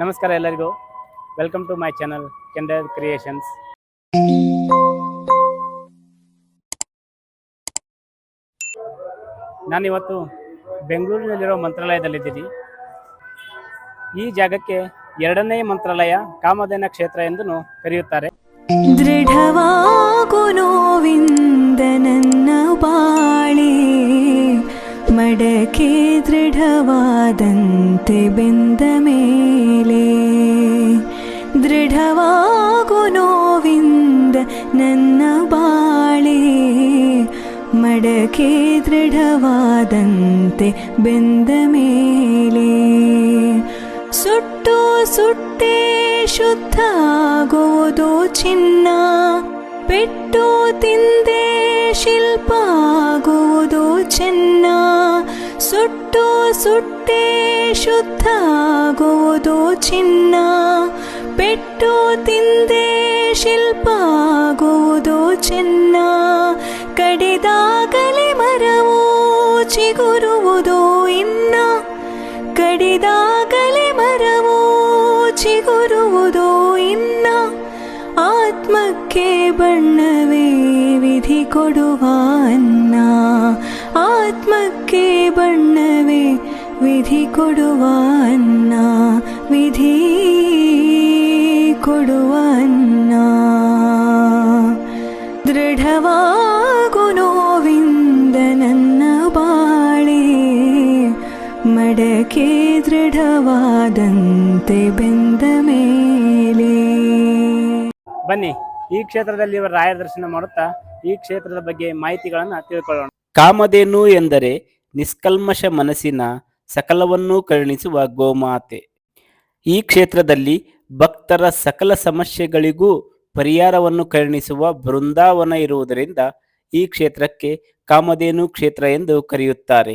ನಮಸ್ಕಾರ ಎಲ್ಲರಿಗೂ. Welcome to my channel Kendar creations ನಾನಿವತ್ತು ಬೆಂಗಳೂರಿನಲ್ಲಿರೋ ಮಂತ್ರಾಲಯದಲ್ಲಿದ್ದೀನಿ. ಈ ಜಾಗಕ್ಕೆ ಎರಡನೇ ಮಂತ್ರಾಲಯ ಕಾಮಧೇನ ಕ್ಷೇತ್ರ ಎಂದು ಕರೆಯುತ್ತಾರೆ. ದೃಢವಾಗು ಬಾಳೆ, ಮಡಕೆ ದೃಢವಾದಂತೆ ಬೆಂದ ಮಡಕೆ ದೃಢವಾದಂತೆ ಬೆಂದ ಮೇಲೆ ಸುಟ್ಟು ಸುಟ್ಟೆ ಶುದ್ಧ ಆಗೋದು ಚಿನ್ನ ಪೆಟ್ಟು ತಿಂದೆ ಶಿಲ್ಪ ಚಿನ್ನ ಚೆನ್ನ ಸುಟ್ಟು ಸುಟ್ಟೆ ಶುದ್ಧ ಆಗೋದು ಚಿನ್ನ ಪೆಟ್ಟು ತಿಂದೆ ಶಿಲ್ಪ ಆಗೋದು ಚೆನ್ನ ಕಡಿದಾಗಲೇ ಮರವು ಚಿಗುರುವುದು ಇನ್ನ ಕಡಿದಾಗಲೇ ಮರವು ಚಿಗುರುವುದು ಇನ್ನ ಆತ್ಮಕ್ಕೆ ಬಣ್ಣವೇ ವಿಧಿ ಕೊಡುವ ಅನ್ನ ಆತ್ಮಕ್ಕೆ ಬಣ್ಣವೇ ವಿಧಿ ಕೊಡುವ ಅನ್ನ ವಿಧಿ ಕೊಡುವ ಅನ್ನ ದೃಢವಾದಂತೆ ಬೆಂದ ಮೇಲೆ. ಬನ್ನಿ ಈ ಕ್ಷೇತ್ರದಲ್ಲಿ ಇವರ ರಾಯ ದರ್ಶನ ಮಾಡುತ್ತಾ ಈ ಕ್ಷೇತ್ರದ ಬಗ್ಗೆ ಮಾಹಿತಿಗಳನ್ನು ತಿಳ್ಕೊಳ್ಳೋಣ. ಕಾಮಧೇನು ಎಂದರೆ ನಿಷ್ಕಲ್ಮಶ ಮನಸ್ಸಿನ ಸಕಲವನ್ನೂ ಕರುಣಿಸುವ ಗೋಮಾತೆ. ಈ ಕ್ಷೇತ್ರದಲ್ಲಿ ಭಕ್ತರ ಸಕಲ ಸಮಸ್ಯೆಗಳಿಗೂ ಪರಿಹಾರವನ್ನು ಕರುಣಿಸುವ ಬೃಂದಾವನ ಇರುವುದರಿಂದ ಈ ಕ್ಷೇತ್ರಕ್ಕೆ ಕಾಮಧೇನು ಕ್ಷೇತ್ರ ಎಂದು ಕರೆಯುತ್ತಾರೆ.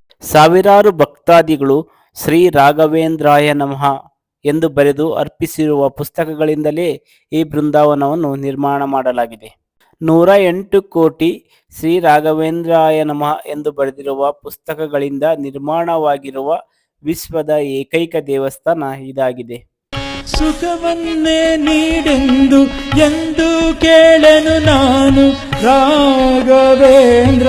ಸಾವಿರಾರು ಭಕ್ತಾದಿಗಳು ಶ್ರೀ ರಾಘವೇಂದ್ರಾಯ ನಮಃ ಎಂದು ಬರೆದು ಅರ್ಪಿಸಿರುವ ಪುಸ್ತಕಗಳಿಂದಲೇ ಈ ಬೃಂದಾವನವನ್ನು ನಿರ್ಮಾಣ ಮಾಡಲಾಗಿದೆ. ನೂರ ಎಂಟು ಕೋಟಿ ಶ್ರೀ ರಾಘವೇಂದ್ರಾಯ ನಮಃ ಎಂದು ಬರೆದಿರುವ ಪುಸ್ತಕಗಳಿಂದ ನಿರ್ಮಾಣವಾಗಿರುವ ವಿಶ್ವದ ಏಕೈಕ ದೇವಸ್ಥಾನ ಇದಾಗಿದೆ. ಸುಖವನ್ನೇ ನೀಡೆಂದು ಎಂದು ಕೇಳನು ನಾನು ರಾಘವೇಂದ್ರ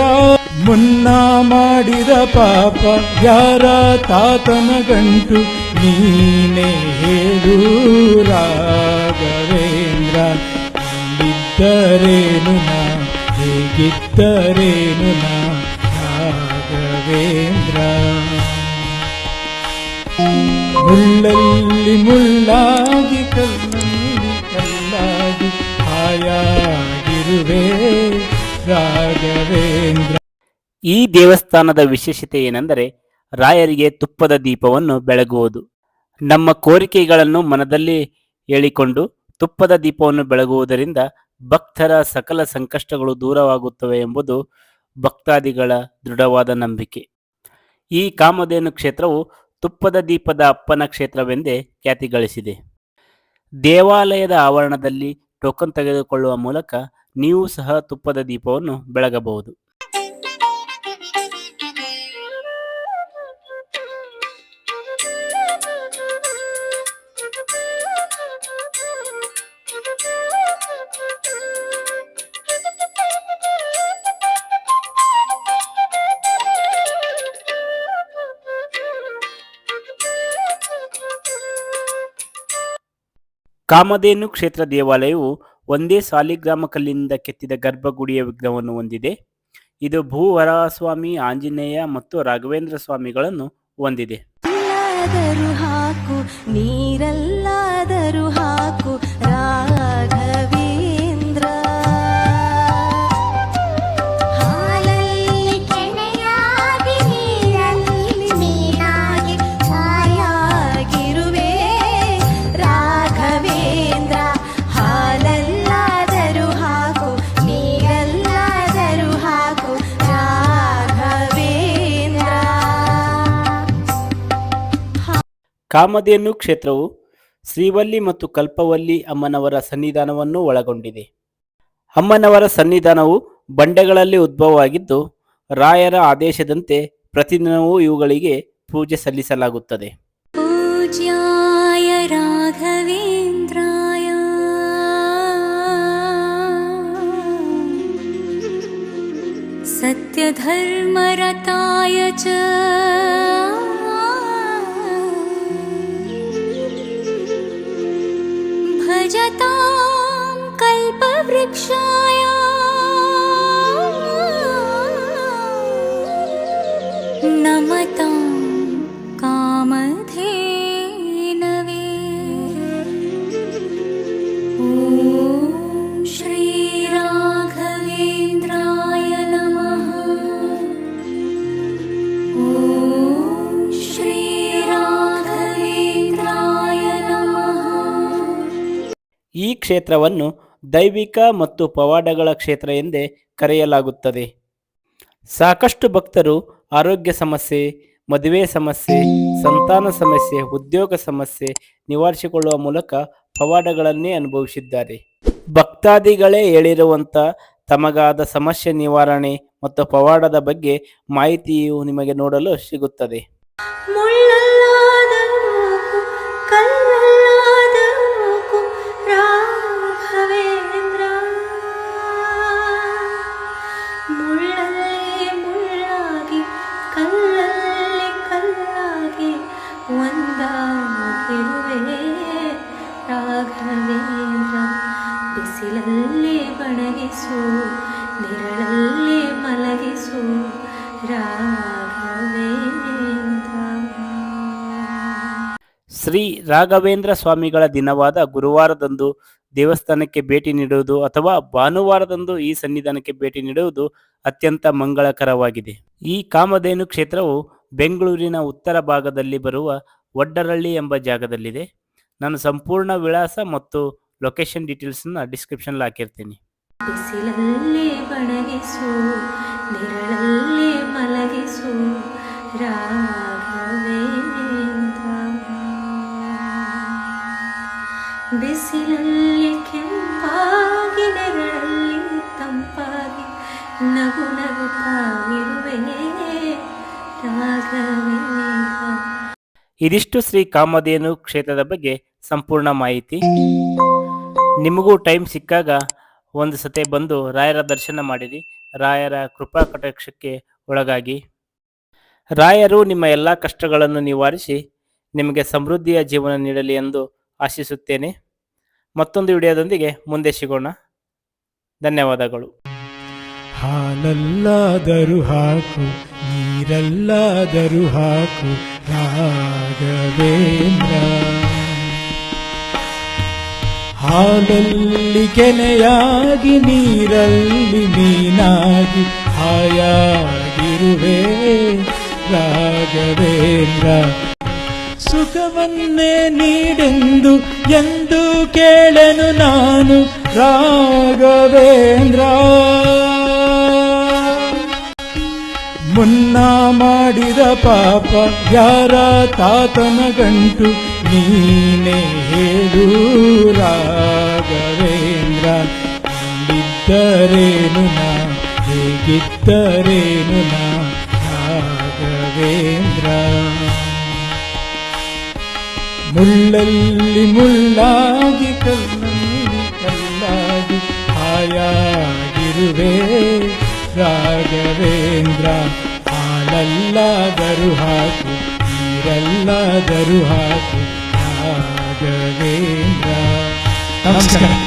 ಮುನ್ನ ಮಾಡಿದ ಪಾಪ ಯಾರ ತಾತನ ಗಂಟು ನೀನೇ ಹೇಳು ರಾಘವೇಂದ್ರ ಇದ್ದರೇನು ನಾ ಹೇಗಿದ್ದರೇನು ನಾ ರಾಘವೇಂದ್ರ ಮುಳ್ಳಲ್ಲಿ ಮುಳ್ಳಾಗಿ ಕಲ್ಲಲ್ಲಿ ಕಲ್ಲಾಗಿ ಹಾಯಾಗಿರುವೆ ರಾಘವೇಂದ್ರ ಈ ದೇವಸ್ಥಾನದ ವಿಶೇಷತೆ ಏನೆಂದರೆ ರಾಯರಿಗೆ ತುಪ್ಪದ ದೀಪವನ್ನು ಬೆಳಗುವುದು. ನಮ್ಮ ಕೋರಿಕೆಗಳನ್ನು ಮನದಲ್ಲಿ ಹೇಳಿಕೊಂಡು ತುಪ್ಪದ ದೀಪವನ್ನು ಬೆಳಗುವುದರಿಂದ ಭಕ್ತರ ಸಕಲ ಸಂಕಷ್ಟಗಳು ದೂರವಾಗುತ್ತವೆ ಎಂಬುದು ಭಕ್ತಾದಿಗಳ ದೃಢವಾದ ನಂಬಿಕೆ. ಈ ಕಾಮಧೇನು ಕ್ಷೇತ್ರವು ತುಪ್ಪದ ದೀಪದ ಅಪ್ಪನ ಕ್ಷೇತ್ರವೆಂದೇ ಖ್ಯಾತಿ ಗಳಿಸಿದೆ. ದೇವಾಲಯದ ಆವರಣದಲ್ಲಿ ಟೋಕನ್ ತೆಗೆದುಕೊಳ್ಳುವ ಮೂಲಕ ನೀವು ಸಹ ತುಪ್ಪದ ದೀಪವನ್ನು ಬೆಳಗಬಹುದು. ಕಾಮಧೇನು ಕ್ಷೇತ್ರ ದೇವಾಲಯವು ಒಂದೇ ಸಾಲಿಗ್ರಾಮ ಕಲ್ಲಿನಿಂದ ಕೆತ್ತಿದ ಗರ್ಭಗುಡಿಯ ವಿಗ್ರಹವನ್ನು ಹೊಂದಿದೆ. ಇದು ಭೂವರಸ್ವಾಮಿ ಆಂಜನೇಯ ಮತ್ತು ರಾಘವೇಂದ್ರ ಸ್ವಾಮಿಗಳನ್ನು ಹೊಂದಿದೆ. ನೀರಲ್ಲಾದರೂ ಕಾಮಧೇನು ಕ್ಷೇತ್ರವು ಶ್ರೀವಲ್ಲಿ ಮತ್ತು ಕಲ್ಪವಲ್ಲಿ ಅಮ್ಮನವರ ಸನ್ನಿಧಾನವನ್ನು ಒಳಗೊಂಡಿದೆ. ಅಮ್ಮನವರ ಸನ್ನಿಧಾನವು ಬಂಡೆಗಳಲ್ಲಿ ಉದ್ಭವವಾಗಿದ್ದು, ರಾಯರ ಆದೇಶದಂತೆ ಪ್ರತಿದಿನವೂ ಇವುಗಳಿಗೆ ಪೂಜೆ ಸಲ್ಲಿಸಲಾಗುತ್ತದೆ. ಸತ್ಯಧರ್ಮರತಾಯ ಚ. जतां कल्पवृक्षा ಕ್ಷೇತ್ರವನ್ನು ದೈವಿಕ ಮತ್ತು ಪವಾಡಗಳ ಕ್ಷೇತ್ರ ಎಂದೇ ಕರೆಯಲಾಗುತ್ತದೆ. ಸಾಕಷ್ಟು ಭಕ್ತರು ಆರೋಗ್ಯ ಸಮಸ್ಯೆ, ಮದುವೆ ಸಮಸ್ಯೆ, ಸಂತಾನ ಸಮಸ್ಯೆ, ಉದ್ಯೋಗ ಸಮಸ್ಯೆ ನಿವಾರಿಸಿಕೊಳ್ಳುವ ಮೂಲಕ ಪವಾಡಗಳನ್ನೇ ಅನುಭವಿಸಿದ್ದಾರೆ. ಭಕ್ತಾದಿಗಳೇ ಹೇಳಿರುವಂಥ ತಮಗಾದ ಸಮಸ್ಯೆ ನಿವಾರಣೆ ಮತ್ತು ಪವಾಡದ ಬಗ್ಗೆ ಮಾಹಿತಿಯು ನಿಮಗೆ ನೋಡಲು ಸಿಗುತ್ತದೆ. ಶ್ರೀ ರಾಘವೇಂದ್ರ ಸ್ವಾಮಿಗಳ ದಿನವಾದ ಗುರುವಾರದಂದು ದೇವಸ್ಥಾನಕ್ಕೆ ಭೇಟಿ ನೀಡುವುದು ಅಥವಾ ಭಾನುವಾರದಂದು ಈ ಸನ್ನಿಧಾನಕ್ಕೆ ಭೇಟಿ ನೀಡುವುದು ಅತ್ಯಂತ ಮಂಗಳಕರವಾಗಿದೆ. ಈ ಕಾಮಧೇನು ಕ್ಷೇತ್ರವು ಬೆಂಗಳೂರಿನ ಉತ್ತರ ಭಾಗದಲ್ಲಿ ಬರುವ ಒಡ್ಡರಳ್ಳಿ ಎಂಬ ಜಾಗದಲ್ಲಿದೆ. ನಾನು ಸಂಪೂರ್ಣ ವಿಳಾಸ ಮತ್ತು ಲೊಕೇಶನ್ ಡೀಟೇಲ್ಸನ್ನ ಡಿಸ್ಕ್ರಿಪ್ಷನ್ಲ್ಲಿ ಹಾಕಿರ್ತೀನಿ. ಮಲಗಿಸು ಬಿಸಿಲಲ್ಲಿ ಕೆಂಪಾಗಿ, ನೆರಳಲ್ಲಿ ತಂಪಾಗಿ, ನಗು ನಗುತ್ತಾಗಿರುವೆ. ರಾಘವೇಂದ್ರ. ಇದಿಷ್ಟು ಶ್ರೀ ಕಾಮಧೇನು ಕ್ಷೇತ್ರದ ಬಗ್ಗೆ ಸಂಪೂರ್ಣ ಮಾಹಿತಿ. ನಿಮಗೂ ಟೈಮ್ ಸಿಕ್ಕಾಗ ಒಂದು ಸತೆ ಬಂದು ರಾಯರ ದರ್ಶನ ಮಾಡಿರಿ. ರಾಯರ ಕೃಪಾ ಕಟಾಕ್ಷಕ್ಕೆ ಒಳಗಾಗಿ. ರಾಯರು ನಿಮ್ಮ ಎಲ್ಲ ಕಷ್ಟಗಳನ್ನು ನಿವಾರಿಸಿ ನಿಮಗೆ ಸಮೃದ್ಧಿಯ ಜೀವನ ನೀಡಲಿ ಎಂದು ಆಶಿಸುತ್ತೇನೆ. ಮತ್ತೊಂದು ವಿಡಿಯೋದೊಂದಿಗೆ ಮುಂದೆ ಸಿಗೋಣ. ಧನ್ಯವಾದಗಳು. ಹಾಲಲ್ಲಾದರೂ ಹಾಕು, ನೀರಲ್ಲಾದರೂ ಹಾಕು, ರಾಘವೇಂದ್ರ. ಹಾಲಲ್ಲಿ ಕೆನೆಯಾಗಿ, ನೀರಲ್ಲಿ ಮೀನಾಗಿ, ಹಾಯಾಗಿರುವೆ ರಾಘವೇಂದ್ರ. ಸುಖವನ್ನೇ ನೀಡೆಂದು ಎಂದು ಕೇಳನು ನಾನು ರಾಘವೇಂದ್ರ. ಮುನ್ನ ಮಾಡಿದ ಪಾಪ ಯಾರ ತಾತನ ಗಂಟು ನೀನೇ ಹೇಳು ರಾಘವೇಂದ್ರ. ಬಿದ್ದರೇನು ನಾ, ಹೇಗಿದ್ದರೇನು ನಾ, ರಾಘವೇಂದ್ರ. ಮುಳ್ಳಲ್ಲಿ ಮುಳ್ಳಾಗಿ ಕಲ್ಲಲ್ಲಿ ಕಲ್ಲಾಗಿ ಹಾಯಾಗಿರುವೆ ರಾಘವೇಂದ್ರ ಹಾಲಲ್ಲಾದರೂ ಹಾಕು ನೀರಲ್ಲಾದರೂ ಹಾಕು ರಾಘವೇಂದ್ರ ನಮಸ್ಕಾರ